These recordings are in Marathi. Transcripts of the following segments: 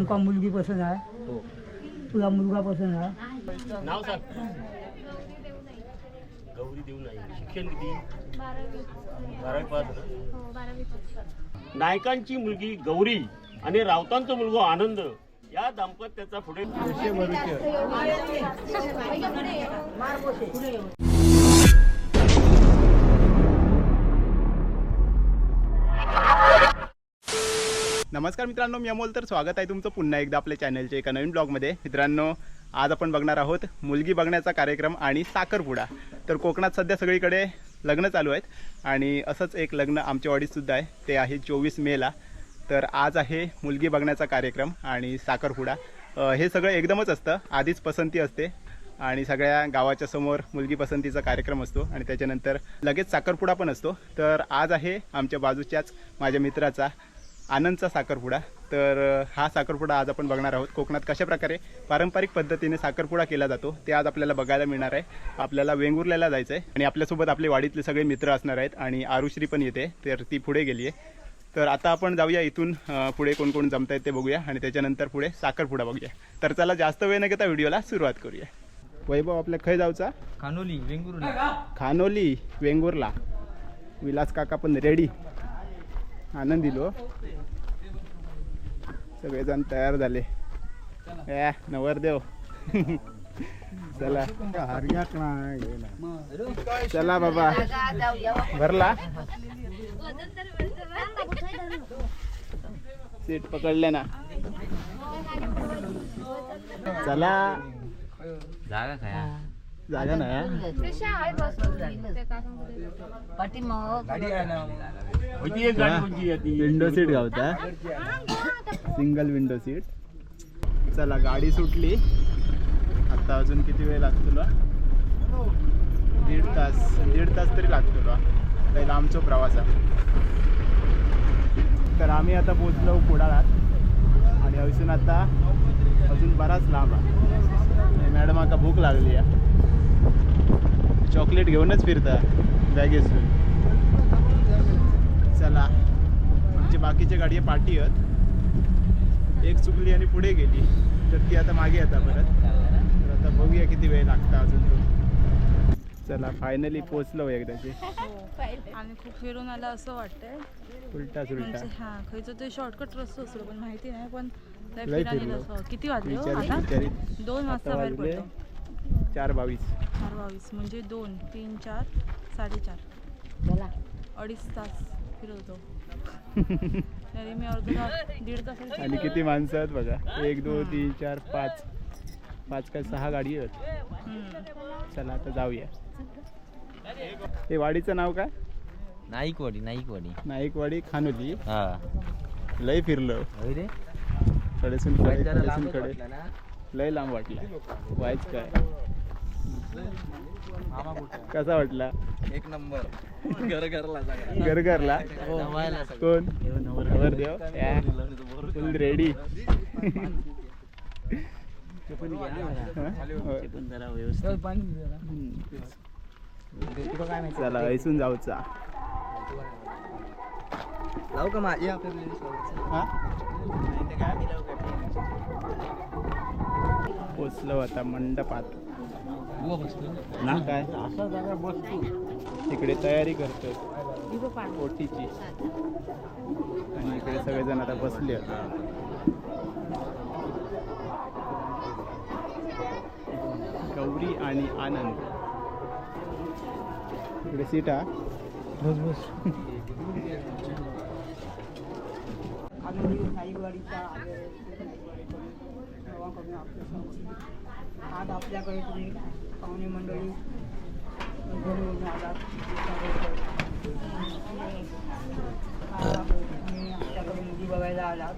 तुमका मुलगी पसंत आहे? हो. तुला मुलगा पसंत आहे? नाव सांग. गौरी देऊ नाही. शिक्षण किती? हो. नायकांची मुलगी गौरी आणि राऊतांचा मुलगा आनंद या दाम्पत्याचा पुढे नमस्कार मित्रांनो मी अमोल. तर स्वागत आहे तुमचं पुन्हा एकदा आपल्या चॅनलच्या एका नवीन ब्लॉगमध्ये. मित्रांनो आज आपण बघणार आहोत मुलगी बघण्याचा कार्यक्रम आणि साखरपुडा. तर कोकणात सध्या सगळीकडे लग्न चालू आहेत आणि असंच एक लग्न आमच्या वाडीतसुद्धा आहे. ते आहे चोवीस मेला तर आज आहे मुलगी बघण्याचा कार्यक्रम आणि साखरपुडा. हे सगळं एकदमच असतं. आधीच पसंती असते आणि सगळ्या गावाच्या समोर मुलगी पसंतीचा कार्यक्रम असतो आणि त्याच्यानंतर लगेच साखरपुडा पण असतो. तर आज आहे आमच्या बाजूच्याच माझ्या मित्राचा आनंदचा साखरपुडा. तर हा साखरपुडा आज आपण बघणार आहोत. कोकणात कशा प्रकारे पारंपरिक पद्धतीने साखरपुडा केला जातो ते आज आपल्याला बघायला मिळणार आहे. आपल्याला वेंगुर्ल्याला जायचं आहे आणि आपल्यासोबत आपले वाडीतले सगळे मित्र असणार आहेत आणि आरुश्री पण येते तर ती पुढे गेली आहे. तर आता आपण जाऊया इथून पुढे कोण कोण जमता आहेत ते बघूया आणि त्याच्यानंतर पुढे साखरपुडा बघूया. तर चला जास्त वेळ न घेता व्हिडिओला सुरुवात करूया. वैभव आपल्या खय जाऊचा? खानोली वेंगुर्ला. खानोली. वेंगुर्ला. विलास काका पण रेडी आनंद दिलो सगळेजण तयार झाले. या नवरदेव. चला. चला बाबा. भरला? सीट पकडले ना. चला. जागा काय? जागा ना? विंडो सीट गावता. सिंगल विंडो सीट चला गाडी सुटली. आता अजून किती वेळ लागतो दीड तास. दीड तास तरी लागतो तुला. काही लांबचो प्रवास आहे. तर आम्ही आता पोचलो कुडाळात. आणि अजून आता अजून बराच लांब आहे. मॅडम आता भूक लागली आहे. चॉकलेट घेऊनच फिरता बॅगेसून चला आमची बाकीच्या गाडी पार्टी आहेत. एक चुकली आणि पुढे गेली तर ती आता मागे येतात परत. तर आता बघूया किती वेळ लागता अजून तो. चला फायनली पोचलो एकदाची आणि खूप फिरून आला असं वाटतंय. उलटा. सुलटा म्हणजे हा खयचं ते शॉर्टकट रस्तो असतो पण माहिती नाही पण किती वाजले हो? दोन वाजता बाहेर पडतो. चार बावीस चार बावीस म्हणजे दोन तीन चार साडेचार. अडीच तास फिरवतो. तरी मी अर्धा तास दीड तास आणि किती माणसं आहेत बघा. एक दोन तीन चार पाच. पाच काय सहा गाडी आहेत. चला आता जाऊया. हे वाडीचं नाव काय? नाईकवाडी नाईकवाडी. नाईकवाडी खानोली. हा. लय फिरलो. कडे लय लांब वाटला. व्हायच काय? कसा वाटला? एक नंबर. घर गरगरला जमायला कोण? नवरदेव फुल रेडी. चला ऐसून जाऊचा. लावू का माझी हा? पोचलो आता मंडपात. ना? काय? तिकडे तयारी करतोय. ओटीची आणि इकडे सगळेजण आता बसले. आहेत गौरी आणि आनंद. इकडे सीट हा? बस बस. आनंदी आपल्यासमोर आज आपल्याकडे तुम्ही पाहुणे मंडळी घरून आलात. तुम्ही आमच्याकडे मुली बघायला आलात.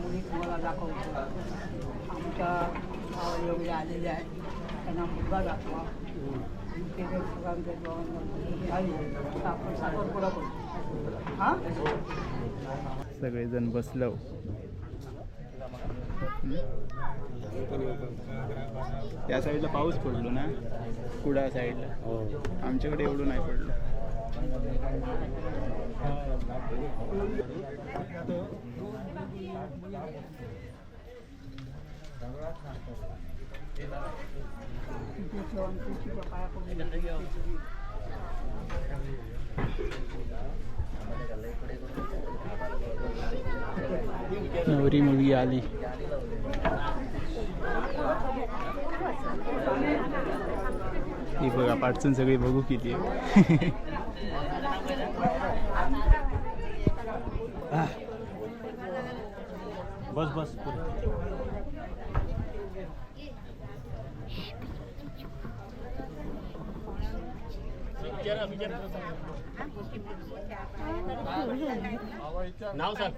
मुली तुम्हाला दाखवतो आमच्या गावाला वगैरे आलेले आहेत. त्यांना मुलगा दाखवा. ते जर सगळ्यांच्या आपण साखरपुडा करू. हां? सगळेजण बसलो. त्या साईडला पाऊस पडलो ना कुडा साईडला. आमच्याकडे एवढं नाही पडलं. नवरी मुलगी आली. ही बघा पाठचून सगळी बघू किती आहे. बस बस नाव सांग.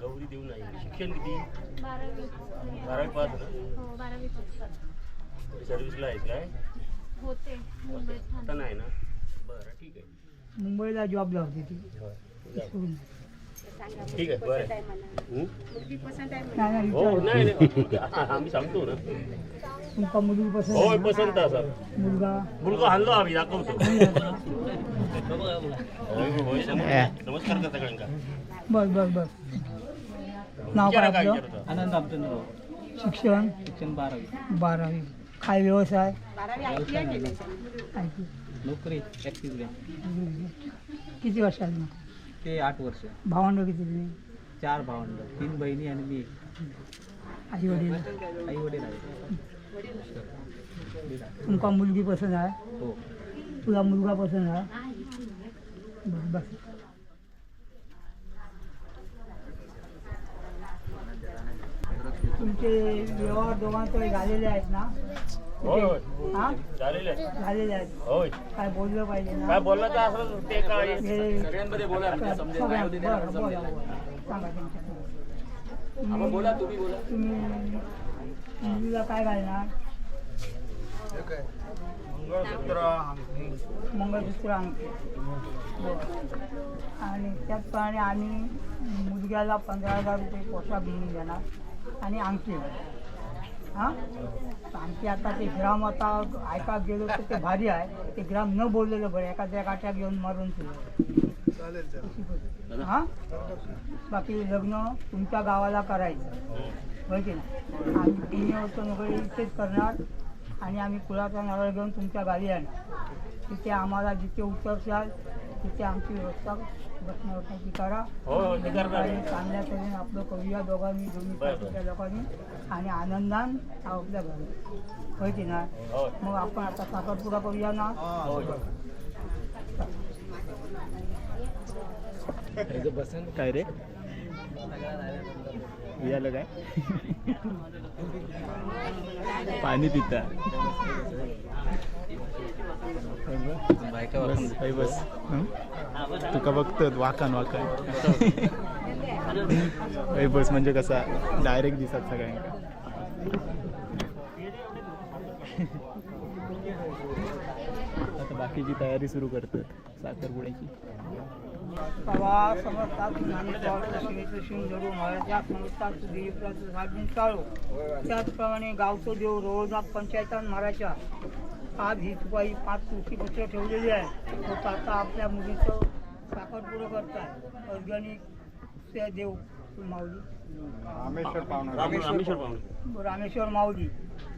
गौरी देऊ नाही. शिक्षण किती? बारावी पास. ना हो बारावी पास. सर्व्हिसला आहेस काय होते. मुंबईत आता नाही ना? बरं ठीक आहे. मुंबईला जॉब लावते ती. ठीक आहे बरं. हं? नाही नाही हो विचार. नाही नाही आम्ही सांगतो ना. तुमका मुलगी पसंत होय आहे ना? पसंत असा मुलगा. मुलगा हल्लो आम्ही दाखवतो. आहे? होय, होय. नमस्कार का सगळ्यांका बस बस बस. नाव काय विचारा काय आपलं? विचारता आनंद आमचं शिक्षण? शिक्षण बारावी. बारावी. काय व्यवसाय नोकरी किती ते आठ वर्ष. भावंड किती तुम्ही चार भावंड. तीन बहिणी आणि मी. आई वडील? आई वडील आहे तुमका मुलगी पसंत आहे? हो. तुला मुलगा पसंत आहे? बस. तुमचे व्यवहार दोघांकडे झालेले आहेत ना? होय होय. हा? झालेलं आहे झालेले आहेत. होय. काय बोललं पाहिजे ना? काय बोलला तर असं ते काय हे सगळ्यांमध्ये बोला सगळ्या- बरं, बोला, बोला. सांगा त्यांच्याकडे. तुम्ही बोला तुम्ही बोला. तुम्ही मुलीला काय घालणार? मंगळसूत्र बरं. आणि त्याचप्रमाणे आम्ही मुलग्याला पंधरा हजार रुपये पोशाख घेऊन देणार. आणि अंगठी हां? अंगठी आता ते ग्राम आता ऐका गेलो तर ते भारी आहे. ते ग्राम न बोललेलं बरं एखाद्या काट्या घेऊन मारून तुझं हां? बाकी लग्न तुमच्या गावाला करायचं. की नाही? आम्ही पुणे होतो नोकरी इथेच करणार आणि आम्ही कुळाचा नारळ घेऊन तुमच्या गावी येणार. तिथे आम्हाला जिथे उतरशाल तिथे आमची व्यवस्था बसण्या उठण्याची करा. हो हो आणि चांगल्या तऱ्हेने आपलं करूया दोघांनी दोन्ही. पार्टीच्या लोकांनी. आणि आनंदान आपल्या घरी. होय की नाही? होय मग आपण आता साखरपुडा करूया ना? होय काय रे? याला काय? पाणी पिता. बस काही बस तुका बघतात वाकान वाकान बस म्हणजे कसा? डायरेक्ट दिसत सगळ्यांका आता बाकीची तयारी सुरू करतात साखरपुड्याची. प्रवाह समजतात समजतात त्याचप्रमाणे गावचं देव रोज पंचायत मारायच्या आज ही पाच तुळशी पत्र ठेवलेली आहे. तो आता आपल्या मुलीचं साखरपुडं करताय. ऑर्गॅनिक ते देव माऊली. राम- रामेश्वर पाहुणे. रामेश्वर माऊली.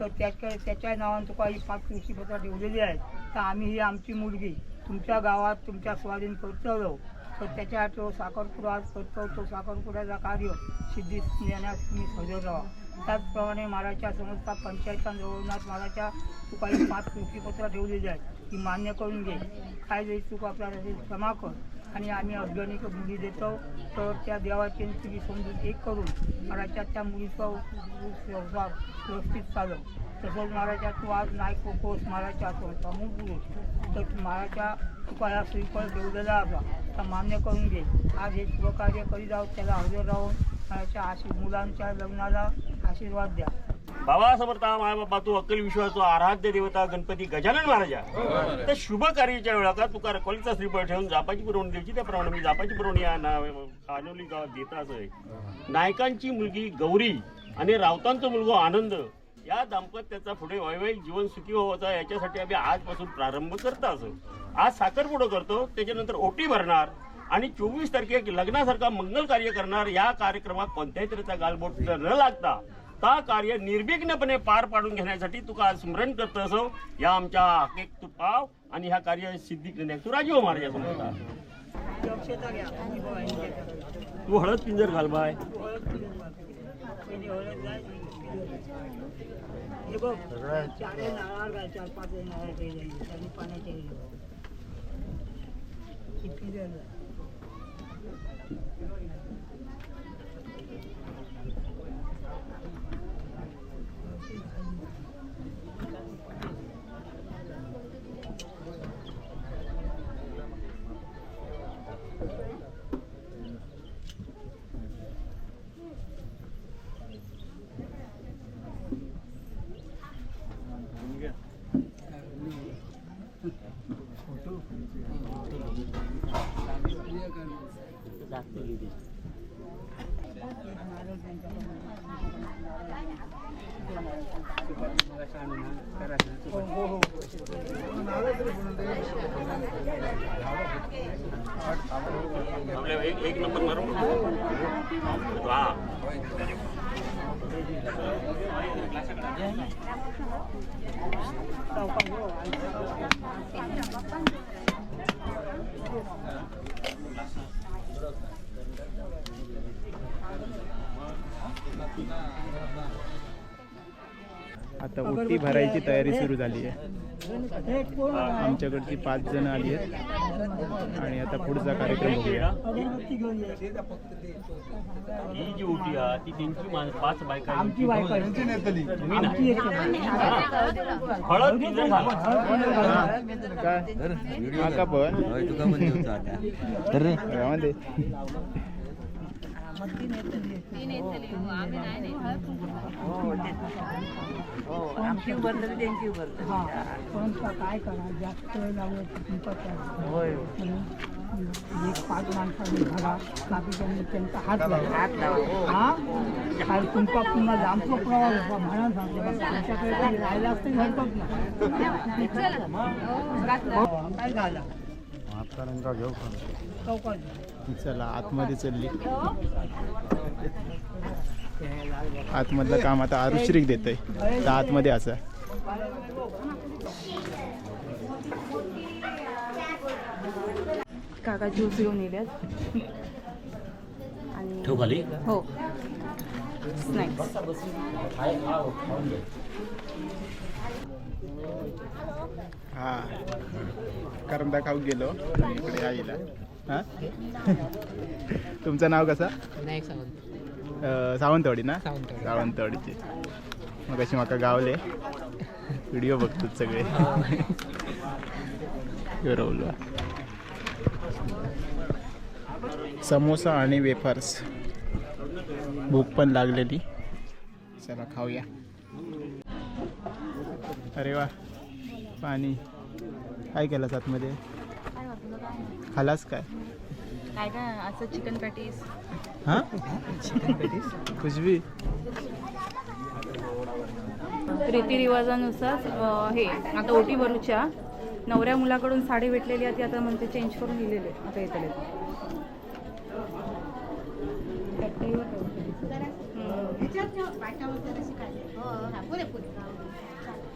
तर त्याच्याकडे त्याच्या नावानं तुका ही पाच तुळशीपत्र ठेवलेली आहेत तर आम्ही ही आमची मुलगी तुमच्या गावात तुमच्या स्वाधीन करतो तर त्याच्या तो साखरपुडा आज करतो तो साखरपुड्याचा कार्य सिद्धी देण्यास तुम्ही हजर राहा त्याचप्रमाणे महाराजच्या समजता पंचायतान रघुनाथ महाराजच्या तुका पाच तुळशीपत्र ठेवलेली आहेत ती मान्य करून घे. काय जरी चूक आपल्याला क्षमा कर आणि आम्ही ऑर्गॅनिक मुली देतो. तर त्या देवाची तुम्ही समजून एक करून महाराजच्या त्या मुलीचा व्यवसाय व्यवस्थित चालव. तसंच महाराजा तू आज नाही कोकोस महाराजच्या असं अमुक पुरुष तर तू महाराजच्या तुका या श्रीफळ ठेवलेला असा तर मान्य करून घे. आज हे शुभकार्य करीत आहोत त्याला हजर राहून महाराजच्या मुलांच्या लग्नाला आशीर्वाद द्या. बाबा समर्था माय बाबा तू अक्कल विश्वासू आराध्य देवता गणपती गजानन महाराजा. त्या शुभ कार्याच्या वेळा का तुका कॉलेजचा श्रीफळ ठेवून जापाची पुरवणी द्यायची? त्याप्रमाणे मी जापाची पुरवणी या ना कानोली गावात देत आहे. नायकांची मुलगी गौरी आणि रावतांचा मुलगा आनंद या दाम्पत्याचा पुढे वैवाहिक जीवन सुखी व्हायचा याच्यासाठी आम्ही आजपासून प्रारंभ करता असं. आज साखरपुडं करतो त्याच्यानंतर ओटी भरणार आणि चोवीस तारखेक लग्नासारखा मंगल कार्य करणार. या कार्यक्रमात कोणत्याही तऱ्हेचा गालबोट न लागता ता कार्य निर्विघ्नपणे पार पाडून घेण्यासाठी तुका आज स्मरण करत असो. या आमच्या हाकेक तू पाव आणि ह्या कार्य सिद्धी करण्याक तू राजीव महाराजा समजता तू हळद पिंजर घाल बाय. चार नारळ घाल चार पाच नारळ ते जाईल त्यांनी पाण्याचे ही पिंजर घाल. नारळ त्यांच्या हो हो हो आपल्या एक एक नंबर मारून हा चौकात हो. आता ओटी भरायची तयारी सुरू झाली आहे. हे? आमच्याकडची पाच जण आली आहेत. आणि आता पुढचा कार्यक्रम बघूया. ही जी ओटी आहे ती त्यांची पाच बायका आमची बायको आहे. तुम्ही नाही. आमची येते. हळद पिंजर घाल काय? हा का पण? मध्ये हा. पण का- काय करा जास्त. म्हणून एक पाच माणसांनी भरा बाकीच्यांनी त्यांचा हात लावा. हा. कारण तुमचा पुन्हा लांबचा प्रवास होता म्हणून सांगते बघ, तुमच्याकडे काही राहिला असतं हरकत नाही काय झालं? चौकात चला आतमध्ये चालली. आतमधलं काम आता आरुश्रीक देतोय. तर आतमध्ये असं. काका ज्यूस घेऊन येल्यात आणि ठेव खाली? हो. स्नॅक्स हा. करंदा खाऊ गेलो. आणि इकडे आईला. हा? तुमचं नाव कसं? अं, सावंतवाडी. ना सावंतवाडीचे. मग अशी म्हाका गावले. व्हिडिओ बघतात सगळे. समोसा आणि वेफर्स. भूक पण लागलेली. चला खाऊया. अरे वा. पाणी. काय केलं आतमध्ये खालास काय? काय काय असं चिकन पॅटीस हां? कुछ भी रीतिरिवाजानुसार हे आता ओटी भरूच्या नवऱ्या मुलाकडून साडी भेटलेली आहे ती आता म्हणते चेंज करून आहे. आता येतले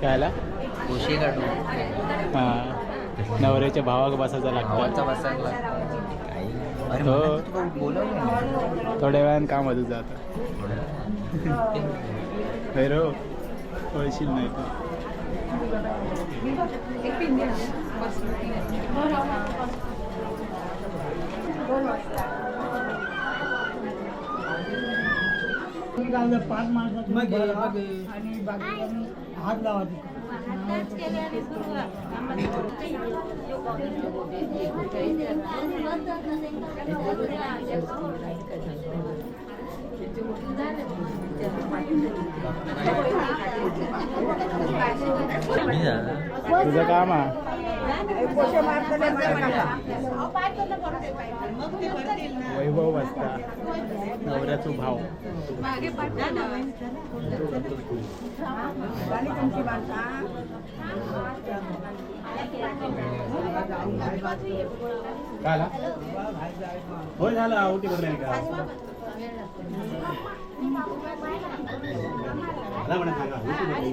कायला? उशी काढून. हां. नवऱ्याच्या भावाक बसायचा लागतो. बसायला अरे हो. मला तुका बोलवलं थोड्या वेळानं काम होतं जातं भैरव पळशील नाही तर. मी काय म्हणलं, पाच माणसाची आणि बाकीच्यांनी हात लावा तुझं काम आहे. वैभव असता नवऱ्याचा भाव. झाला हो झाला. उठी बदल का? मला म्हणा सांगा उठी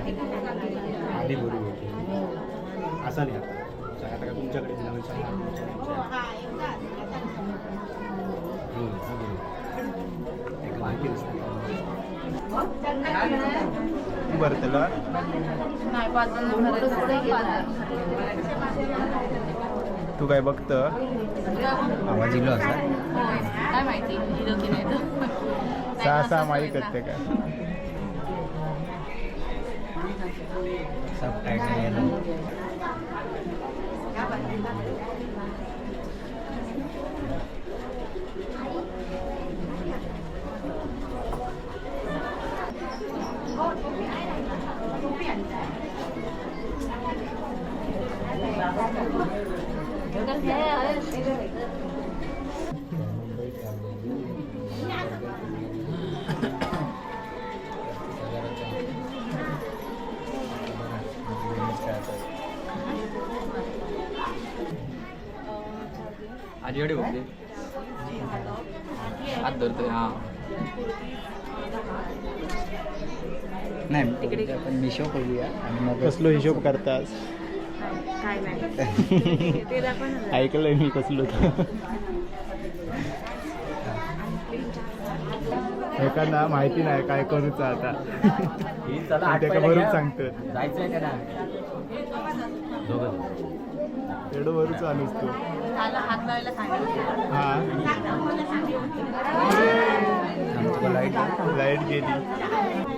आधी बरोबर. होती असा नाही आता. सांगा आता का तुमच्याकडे नवीन सांगा हो, एक माहिती असते बरं त्याला तू काय बघत? आवाज इलो असा? काय माहिती? हिरो की नाही सहा सहा माईक असते काय आजीकडे बघते. हात धरतोय हा. नाही तिकडे आपण मिशो करूया आणि मग कसलो हिशोब करतास काय नाही. ते दाखवा ना ऐकलंय मी कसलो एखादा माहिती नाही काय करूचं आता. ही चला आठ त्याका पहिला बरोबर घ्या. सांगतं जायचंय का ना दोघं. एवढं बरोबर चालूच तू. सांगितलं. हा. लाइट लाइट गेली.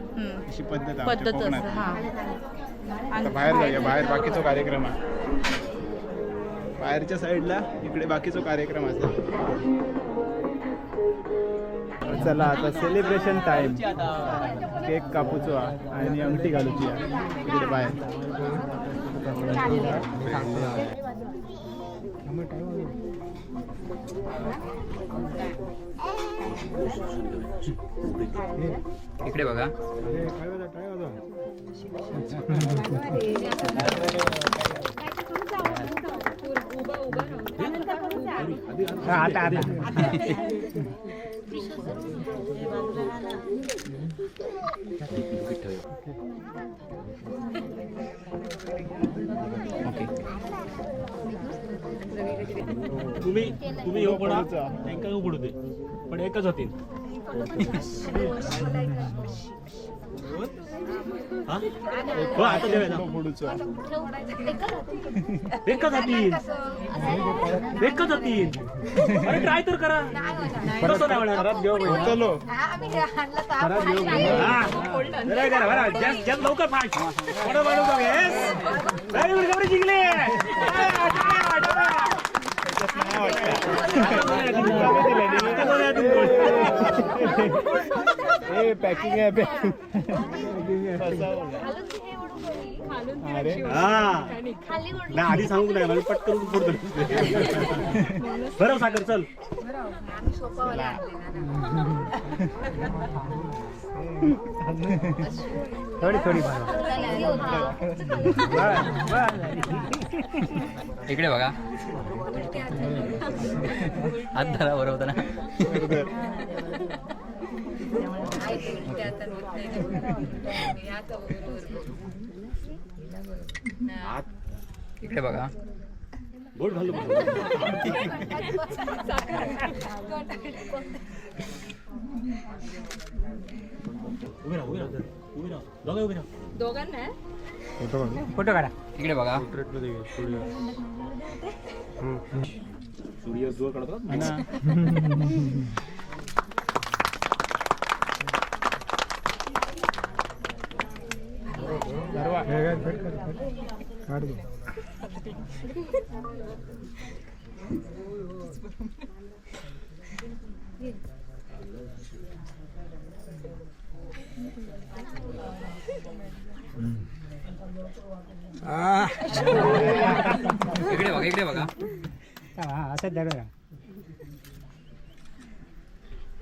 अशी पद्धत आहे आमच्या पद्धत कोकणात. असं हा. आता बाहेर जाऊया बाहेर बाकीचा कार्यक्रम आहे. बाहेरच्या साईडला इकडे बाकीचा कार्यक्रम असेल चला आता सेलिब्रेशन टाइम केक कापूचो हा आणि अंगठी घालूची हा इकडे बाहेर. इकडे बघा. आता तुम्ही तुम्ही उघडा त्यांना उघडू दे. पण एकच होतील हा? आता देऊया ना. एकच होतील एकच होतील अरे ट्राय तर करा. कसं नाही होणार? चलो. हा. जास्त लवकर फास्ट. Very good, गौरी जिंकले. हा, टाळ्या, टाळ्या. आता कोण आहे तुमचं? पॅकिंग आहे अरे हा. नाही आधी सांगू नाही मला पटकन पुढं बरं साखर चल. थोडी थोडी इकडे बघा. हात धरा बरोबर ना. इकडे बघा. बोट घालू उभी राहा उभी राहा उभी राहा. दोघं उभी राहा. फोटो काढा. इकडे बघा. सूर्य. जोर काढतो इकडे बघा इकडे बघा असंच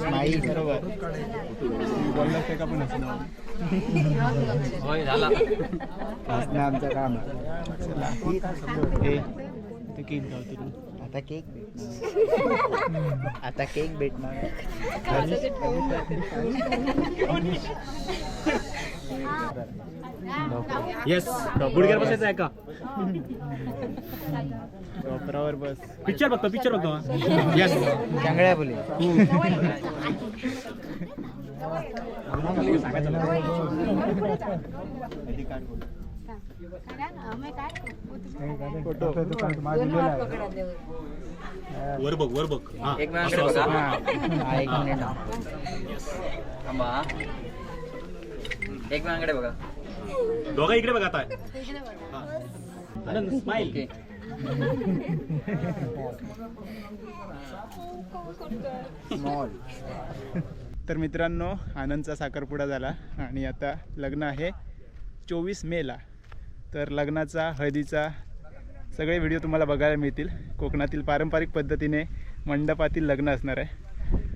नाही बरोबर. होय झाला. असणं आमचं काम ते केक गावतो आता केक भेटणार. आता केक भेटणार. येस गुडघ्यावर बसायचं आहे का? वापरावर बस. पिक्चर बघतो पिक्चर बघतो. येस चांगल्या बोली. फोटो वर बघ वर बघ. हा एक मिनिट बघा. हा एक मिनिट. थांबा. एक मिनिट बघा. दोघा इकडे बघा आता. हा. आनंद स्माइल ओके तर मित्रांनो आनंदचा साखरपुडा झाला आणि आता लग्न आहे चोवीस मेला तर लग्नाचा हळदीचा सगळे व्हिडिओ तुम्हाला बघायला मिळतील. कोकणातील पारंपरिक पद्धतीने मंडपातील लग्न असणार आहे.